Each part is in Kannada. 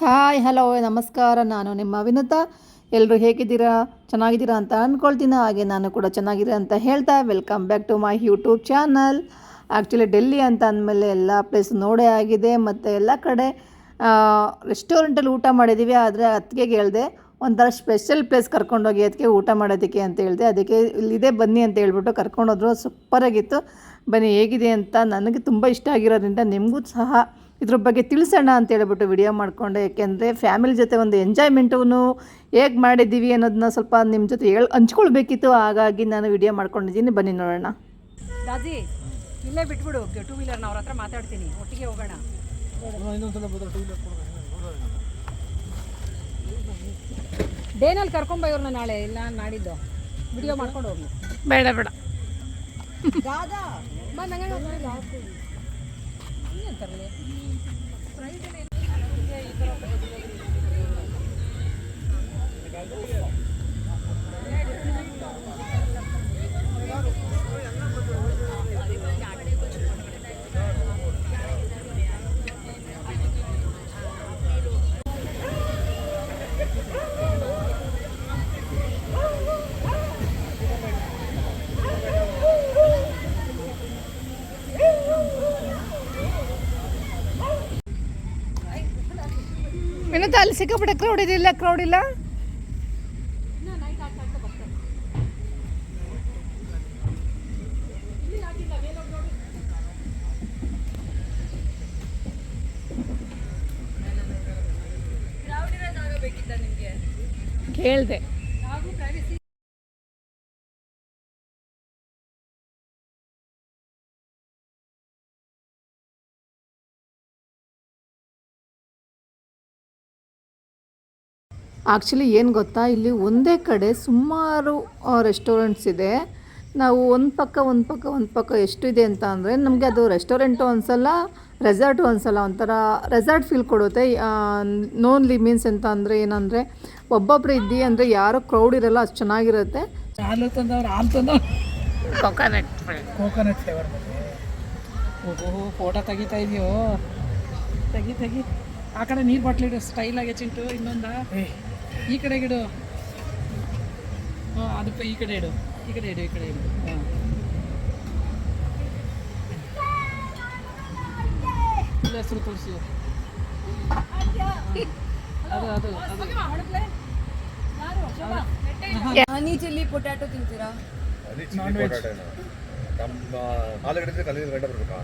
ಹಾಯ್, ಹಲೋ, ನಮಸ್ಕಾರ. ನಾನು ನಿಮ್ಮ ವಿನುತಾ. ಎಲ್ಲರೂ ಹೇಗಿದ್ದೀರಾ? ಚೆನ್ನಾಗಿದ್ದೀರಾ ಅಂತ ಅಂದ್ಕೊಳ್ತೀನಿ ಹಾಗೆ ನಾನು ಕೂಡ ಚೆನ್ನಾಗಿದ್ದೀರಾ ಅಂತ ಹೇಳ್ತಾ welcome back to my YouTube channel. Actually Delhi ಅಂತ ಅಂದಮೇಲೆ ಎಲ್ಲ ಪ್ಲೇಸ್ ನೋಡೇ ಆಗಿದೆ. ಮತ್ತು ಎಲ್ಲ ಕಡೆ ರೆಸ್ಟೋರೆಂಟಲ್ಲಿ ಊಟ ಮಾಡಿದ್ದೀವಿ. ಆದರೆ ಅದಕ್ಕೆ ಹೇಳಿದೆ, ಒಂಥರ ಸ್ಪೆಷಲ್ ಪ್ಲೇಸ್ ಕರ್ಕೊಂಡೋಗಿ ಅದಕ್ಕೆ ಊಟ ಮಾಡೋದಕ್ಕೆ ಅಂತ ಹೇಳಿದೆ. ಅದಕ್ಕೆ ಇಲ್ಲಿದೆ ಬನ್ನಿ ಅಂತ ಹೇಳ್ಬಿಟ್ಟು ಕರ್ಕೊಂಡೋದ್ರು. ಸೂಪರಾಗಿತ್ತು. ಬನ್ನಿ, ಹೇಗಿದೆ ಅಂತ ನನಗೆ ತುಂಬ ಇಷ್ಟ ಆಗಿರೋದ್ರಿಂದ ನಿಮಗೂ ಸಹ ಇದ್ರ ಬಗ್ಗೆ ತಿಳಿಸೋಣ ಅಂತ ಹೇಳ್ಬಿಟ್ಟು ವಿಡಿಯೋ ಮಾಡಿಕೊಂಡೆ. ಯಾಕೆಂದರೆ ಫ್ಯಾಮಿಲಿ ಜೊತೆ ಒಂದು ಎಂಜಾಯ್ಮೆಂಟನ್ನು ಹೇಗೆ ಮಾಡಿದ್ದೀವಿ ಅನ್ನೋದನ್ನ ಸ್ವಲ್ಪ ನಿಮ್ಮ ಜೊತೆ ಹೇಳಿ ಹಂಚ್ಕೊಳ್ಬೇಕಿತ್ತು. ಹಾಗಾಗಿ ನಾನು ವಿಡಿಯೋ ಮಾಡ್ಕೊಂಡಿದ್ದೀನಿ. ಬನ್ನಿ ನೋಡೋಣ. ರಾಜಿ ಇಲ್ಲೇ ಬಿಟ್ಬಿಡು. ಟೂ ವೀಲರ್ನ ಅವ್ರ ಹತ್ರ ಮಾತಾಡ್ತೀನಿ. ಒಟ್ಟಿಗೆ ಹೋಗೋಣ. ಡೇನಲ್ಲಿ ಕರ್ಕೊಂಬ ಇವ್ರನ್ನ ನಾಳೆ. ಇಲ್ಲ ನಾಡಿದ್ದು ವಿಡಿಯೋ ಮಾಡ್ಕೊಂಡು ಹೋಗಿ ಬೇಡ ಬೇಡ. ఫ్రైడ్ ವಿನೋದ ಅಲ್ಲಿ ಸಿಕ್ಕಾಪಟ್ಟೆ ಕ್ರೌಡ್ ಇದೆಯಲ್ಲ ಕ್ರೌಡ್ ಇಲ್ಲ? ಕೇಳಿದೆ. ಆ್ಯಕ್ಚುಲಿ ಏನು ಗೊತ್ತಾ? ಇಲ್ಲಿ ಒಂದೇ ಕಡೆ ಸುಮಾರು ರೆಸ್ಟೋರೆಂಟ್ಸ್ ಇದೆ. ನಾವು ಒಂದು ಪಕ್ಕ ಒಂದು ಪಕ್ಕ ಒಂದು ಪಕ್ಕ ಎಷ್ಟಿದೆ ಅಂತ ಅಂದರೆ ನಮಗೆ ಅದು ರೆಸ್ಟೋರೆಂಟು ಅನ್ಸಲ್ಲ ರೆಸಾರ್ಟು ಅನ್ಸಲ್ಲ ಒಂಥರ ರೆಸಾರ್ಟ್ ಫೀಲ್ ಕೊಡುತ್ತೆ. ನೋನ್ಲಿ ಮೀನ್ಸ್ ಅಂತ ಅಂದರೆ ಏನಂದರೆ ಒಬ್ಬೊಬ್ಬರು ಇದ್ದಿ ಅಂದರೆ ಯಾರೋ ಕ್ರೌಡ್ ಇರಲ್ಲ ಅಷ್ಟು ಚೆನ್ನಾಗಿರುತ್ತೆ. ಹಾಲು ತಂದವ್ರು ಹಾಲು ತಂದವ್ರು. ಕೊಕೊನಟ್ ಕೋಕೋನಟ್ ಫ್ಲೇವರ್ ಓಹೋ ಫೋಟೋ ತೆಗಿತಾ ಇದೆಯೋ? ತೆಗಿ ತೆಗಿ. ಆ ಕಡೆ ನೀರು ಬಾಟ್ಲಿಡು ಸ್ಟೈಲಾಗಿ ಚಿಂಟು ಇನ್ನೊಂದ? ಈ ಕಡೆ ಇಡು ಹಾಂ ಅದಕ್ಕೆ ಈ ಕಡೆ ಇಡು. ಈ ಕಡೆ ಇಡು ಈ ಕಡೆ ಇಡು. ಹಾಂ. ಇಲ್ಲ ಹೆಸರು ತೋರಿಸಿ. ಅದು ಅದು ಅದು. ಹನಿ ಚಿಲ್ಲಿ ಪೊಟ್ಯಾಟೊ ತಿಂತೀರಾ? ನಾನ್ ವೆಜ್ ನಮ್ಮ ಆಲೂಗಡ್ಡೆ ಬರ್ಬೇಕಾ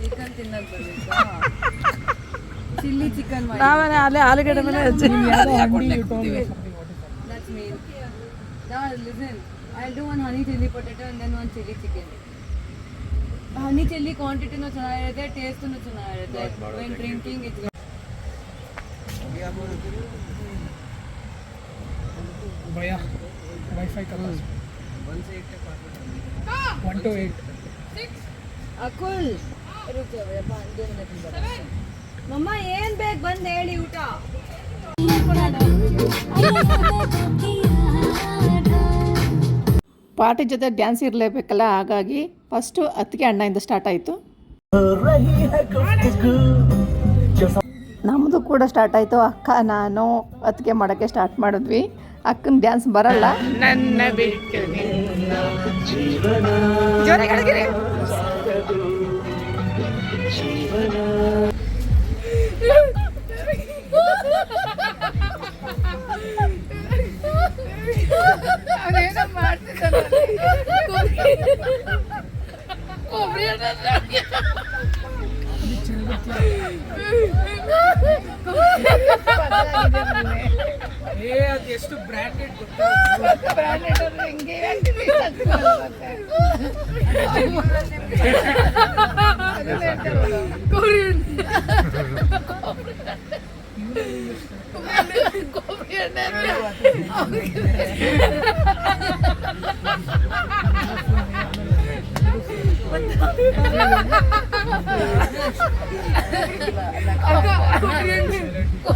ಚಿಕನ್ ತಿನ್ನಕ್ಕೆ ಬರ್ಬೇಕಾ ಚಿಲ್ಲಿ ಚಿಕನ್ ಮಾಡಿ ನಾವೇ ಅಲ್ಲೇ ಆಲೂಗಡ್ಡೆ ಮೇಲೆ that's main now listen i'll do one honey chili potato and then one chili chicken honey chili ಕ್ವಾಂಟಿಟಿನೂ ಚೆನ್ನಾಗಿರುತ್ತೆ ಟೇಸ್ಟೂ ಚೆನ್ನಾಗಿರುತ್ತೆ ವೆನ್ ಡ್ರಿಂಕಿಂಗ್ ಇಟ್ಸ್ ಭಯ wifi colour one two eight Akul ಮಮ್ಮ ಏನ್ ಬೇಕು ಬಂದ್ ಹೇಳಿ ಊಟ? ಪಾರ್ಟಿ ಜೊತೆ ಡ್ಯಾನ್ಸ್ ಇರಲೇಬೇಕಲ್ಲ ಹಾಗಾಗಿ ಫಸ್ಟು ಅತ್ತಿಗೆ ಅಣ್ಣಯಿಂದ ಸ್ಟಾರ್ಟ್ ಆಯಿತು. ನಮ್ಮದು ಕೂಡ ಸ್ಟಾರ್ಟ್ ಆಯಿತು. ಅಕ್ಕ ನಾನು ಅತ್ತಿಗೆ ಮಾಡೋಕ್ಕೆ ಸ್ಟಾರ್ಟ್ ಮಾಡಿದ್ವಿ. ಅಕ್ಕನ ಡ್ಯಾನ್ಸ್ ಬರಲ್ಲ. ನನ್ನ ಬಿಟ್ಟು ಏ ಅದು ಎಷ್ಟು ಬ್ರ್ಯಾಂಡೆಡ್ ಗೊತ್ತಾ ಬ್ರ್ಯಾಂಡೆಡ್ ಅವ್ರು ಹೆಂಗೆ activate ಆಗ್ತಾರೆ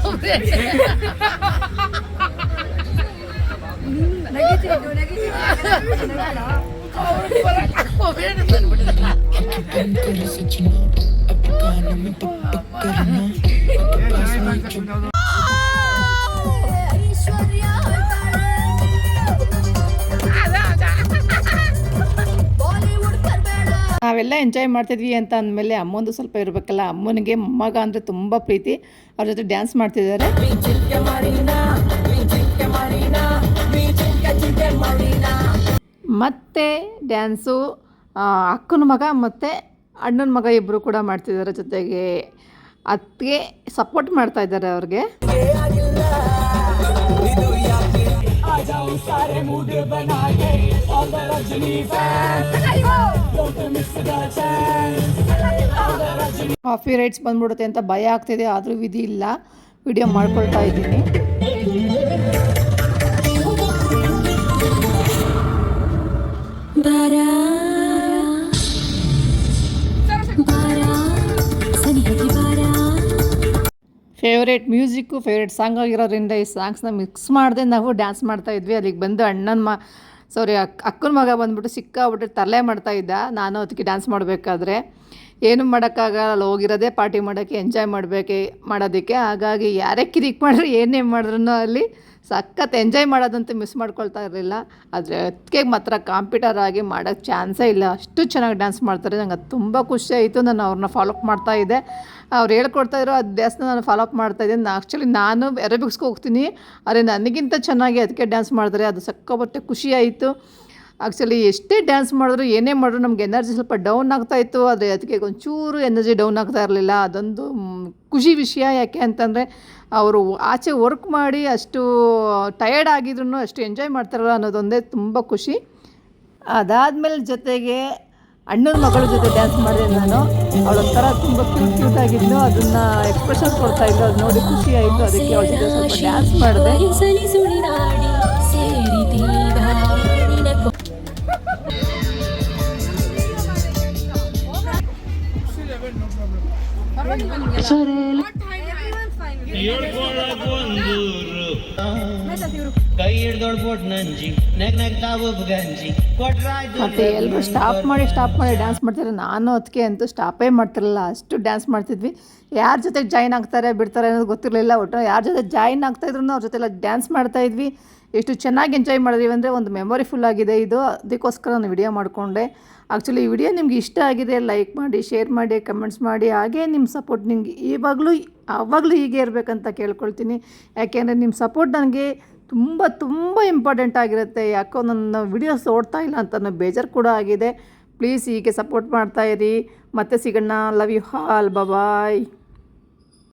ಮತ್ತೆ. ಅದನ್ನ ಹೇಳ್ತಾರಲ್ಲ. ಕೊಬ್ಬರಿ ಎಣ್ಣೆ ಅಂದ್ರೆ ನಾವೆಲ್ಲ ಎಂಜಾಯ್ ಮಾಡ್ತಿದ್ವಿ ಅಂತ ಅಂದಮೇಲೆ ಅಮ್ಮಂದು ಸ್ವಲ್ಪ ಇರಬೇಕಲ್ಲ, ಅಮ್ಮನಿಗೆ ಮೊಮ್ಮಗ ಅಂದರೆ ತುಂಬ ಪ್ರೀತಿ. ಅವ್ರ ಜೊತೆ ಡ್ಯಾನ್ಸ್ ಮಾಡ್ತಿದ್ದಾರೆ. ಮತ್ತು ಡ್ಯಾನ್ಸು ಅಕ್ಕನ ಮಗ ಮತ್ತು ಅಣ್ಣನ ಮಗ ಇಬ್ಬರು ಕೂಡ ಮಾಡ್ತಿದ್ದಾರೆ ಜೊತೆಗೆ. ಅತ್ತಿಗೆ ಸಪೋರ್ಟ್ ಮಾಡ್ತಾ ಇದ್ದಾರೆ ಅವ್ರಿಗೆ. ಕಾಫಿ ರೈಟ್ಸ್ ಬಂದ್ಬಿಡುತ್ತೆ ಅಂತ ಭಯ ಆಗ್ತಿದೆ ಆದರೂ ವಿಧಿ ಇಲ್ಲ. ವಿಡಿಯೋ ಮಾಡ್ಕೊಳ್ತಾ ಇದ್ದೀನಿ. ಬಾರಾ ಫೇವ್ರೇಟ್ ಮ್ಯೂಸಿಕ್ಕು ಫೇವ್ರೇಟ್ ಸಾಂಗ್ ಆಗಿರೋದ್ರಿಂದ ಈ ಸಾಂಗ್ಸ್ನ ಮಿಕ್ಸ್ ಮಾಡದೆ ನಾವು ಡ್ಯಾನ್ಸ್ ಮಾಡ್ತಾ ಇದ್ವಿ. ಅಲ್ಲಿಗೆ ಬಂದು ಅಣ್ಣನ ಮ ಸಾರಿ ಅಕ್, ಅಕ್ಕನ ಮಗ ಬಂದ್ಬಿಟ್ಟು ಸಿಕ್ಕಾಬಿಟ್ಟು ತರಲೆ ಮಾಡ್ತಾ ಇದ್ದ. ನಾನು ಅದಕ್ಕೆ ಡ್ಯಾನ್ಸ್ ಮಾಡಬೇಕಾದ್ರೆ. ಏನು ಮಾಡೋಕ್ಕಾಗಲ್ಲ ಅಲ್ಲಿ ಹೋಗಿರೋದೇ ಪಾರ್ಟಿ ಮಾಡೋಕ್ಕೆ ಎಂಜಾಯ್ ಮಾಡಬೇಕೆ, ಮಾಡೋದಕ್ಕೆ. ಹಾಗಾಗಿ ಯಾರೇ ಕಿರಿಕ್ ಮಾಡಿದ್ರು, ಏನೇ ಮಾಡಿದ್ರು ಅಲ್ಲಿ ಸಖತ್ ಎಂಜಾಯ್ ಮಾಡೋದಂತೂ ಮಿಸ್ ಮಾಡ್ಕೊಳ್ತಾ ಇರಲಿಲ್ಲ. ಆದರೆ ಅದಕ್ಕೆ ಮಾತ್ರ ಕಾಂಪಿಟರ್ ಆಗಿ ಮಾಡೋಕ್ಕೆ ಚಾನ್ಸೇ ಇಲ್ಲ. ಅಷ್ಟು ಚೆನ್ನಾಗಿ ಡ್ಯಾನ್ಸ್ ಮಾಡ್ತಾರೆ. ನಂಗೆ ಅದು ತುಂಬ ಖುಷಿ ಆಯಿತು. ನಾನು ಅವ್ರನ್ನ ಫಾಲೋಅಪ್ ಮಾಡ್ತಾ ಇದ್ದೆ. ಅವ್ರು ಹೇಳ್ಕೊಡ್ತಾ ಇರೋ ಅಭ್ಯಾಸನ ನಾನು ಫಾಲೋಅಪ್ ಮಾಡ್ತಾ ಇದ್ದೀನಿ ಆ್ಯಕ್ಚುಲಿ ನಾನು ಎರೋಬಿಕ್ಸ್ಗೆ ಹೋಗ್ತೀನಿ. ಆದರೆ ನನಗಿಂತ ಚೆನ್ನಾಗಿ ಅದಕ್ಕೆ ಡ್ಯಾನ್ಸ್ ಮಾಡಿದ್ರೆ ಅದು ಸಕ್ಕಾಬಟ್ಟೆ ಖುಷಿ ಆಯಿತು. ಆ್ಯಕ್ಚುಲಿ ಎಷ್ಟೇ ಡ್ಯಾನ್ಸ್ ಮಾಡಿದ್ರು ಏನೇ ಮಾಡಿದ್ರು ನಮ್ಗೆ ಎನರ್ಜಿ ಸ್ವಲ್ಪ ಡೌನ್ ಆಗ್ತಾ ಇತ್ತು ಆದರೆ ಅದಕ್ಕೆ ಒಂಚೂರು ಎನರ್ಜಿ ಡೌನ್ ಆಗ್ತಾ ಇರಲಿಲ್ಲ ಅದೊಂದು ಖುಷಿ ವಿಷಯ ಯಾಕೆ ಅಂತಂದರೆ ಅವರು ಆಚೆ ವರ್ಕ್ ಮಾಡಿ ಅಷ್ಟು ಟಯರ್ಡ್ ಆಗಿದ್ರು ಅಷ್ಟು ಎಂಜಾಯ್ ಮಾಡ್ತಾರಲ್ಲ ಅನ್ನೋದೊಂದೇ ತುಂಬ ಖುಷಿ ಅದಾದಮೇಲೆ ಜೊತೆಗೆ ಅಣ್ಣನ ಮಗಳ ಜೊತೆ ಡ್ಯಾನ್ಸ್ ಮಾಡಿದೆ ನಾನು ಅವಳೊಂಥರ ತುಂಬ ಕ್ಯೂಟ್ ಕ್ಯೂಟ್ ಆಗಿದ್ದು ಅದನ್ನು ಎಕ್ಸ್ಪ್ರೆಷನ್ ಕೊಡ್ತಾ ಇದ್ದು ಅದು ನೋಡಿ ಖುಷಿ ಆಯಿತು ಅದಕ್ಕೆ ಅವಳ ಜೊತೆ ಸ್ವಲ್ಪ ಡ್ಯಾನ್ಸ್ ಮಾಡಿದೆ Sorry. Everyone's fine. You're. ಮತ್ತು ಎಲ್ಲರೂ ಸ್ಟಾಪ್ ಮಾಡಿ ಸ್ಟಾಪ್ ಮಾಡಿ ಡ್ಯಾನ್ಸ್ ಮಾಡ್ತಾರೆ ನಾನು ಅದಕ್ಕೆ ಅಂತೂ ಸ್ಟಾಪೇ ಮಾಡ್ತಿರಲಿಲ್ಲ. ಅಷ್ಟು ಡ್ಯಾನ್ಸ್ ಮಾಡ್ತಿದ್ವಿ. ಯಾರ ಜೊತೆ ಜಾಯ್ನ್ ಆಗ್ತಾರೆ ಬಿಡ್ತಾರೆ ಅನ್ನೋದು ಗೊತ್ತಿರಲಿಲ್ಲ. ಒಟ್ಟು ಯಾರ ಜೊತೆ ಜಾಯ್ನ್ ಆಗ್ತಾಯಿದ್ರು ಅವ್ರ ಜೊತೆ ಎಲ್ಲ ಡ್ಯಾನ್ಸ್ ಮಾಡ್ತಾಯಿದ್ವಿ ಎಷ್ಟು ಚೆನ್ನಾಗಿ ಎಂಜಾಯ್ ಮಾಡಿದ್ವಿ ಅಂದರೆ ಒಂದು ಮೆಮೊರಿ ಫುಲ್ ಆಗಿದೆ. ಇದು ಅದಕ್ಕೋಸ್ಕರ ನಾನು ವಿಡಿಯೋ ಮಾಡಿಕೊಂಡೆ. ಆ್ಯಕ್ಚುಲಿ ಈ ವಿಡಿಯೋ ನಿಮ್ಗೆ ಇಷ್ಟ ಆಗಿದೆ ಲೈಕ್ ಮಾಡಿ ಶೇರ್ ಮಾಡಿ ಕಮೆಂಟ್ಸ್ ಮಾಡಿ. ಹಾಗೇ ನಿಮ್ಮ ಸಪೋರ್ಟ್ ನಿಮ್ಗೆ ಇವಾಗಲೂ ಆವಾಗಲೂ ಹೀಗೆ ಇರಬೇಕಂತ ಕೇಳ್ಕೊಳ್ತೀನಿ. ಯಾಕೆಂದರೆ ನಿಮ್ಮ ಸಪೋರ್ಟ್ ನನಗೆ ತುಂಬ ತುಂಬ ಇಂಪಾರ್ಟೆಂಟ್ ಆಗಿರುತ್ತೆ. ಯಾಕೋ ನನ್ನ ವಿಡಿಯೋಸ್ ಓಡ್ತಾ ಇಲ್ಲ ಅಂತ ಅನ್ನೋ ಬೇಜಾರು ಕೂಡ ಆಗಿದೆ. ಪ್ಲೀಸ್ ಹೀಗೆ ಸಪೋರ್ಟ್ ಮಾಡ್ತಾಯಿರಿ ಮತ್ತೆ ಸಿಗೋಣ. Love you all bye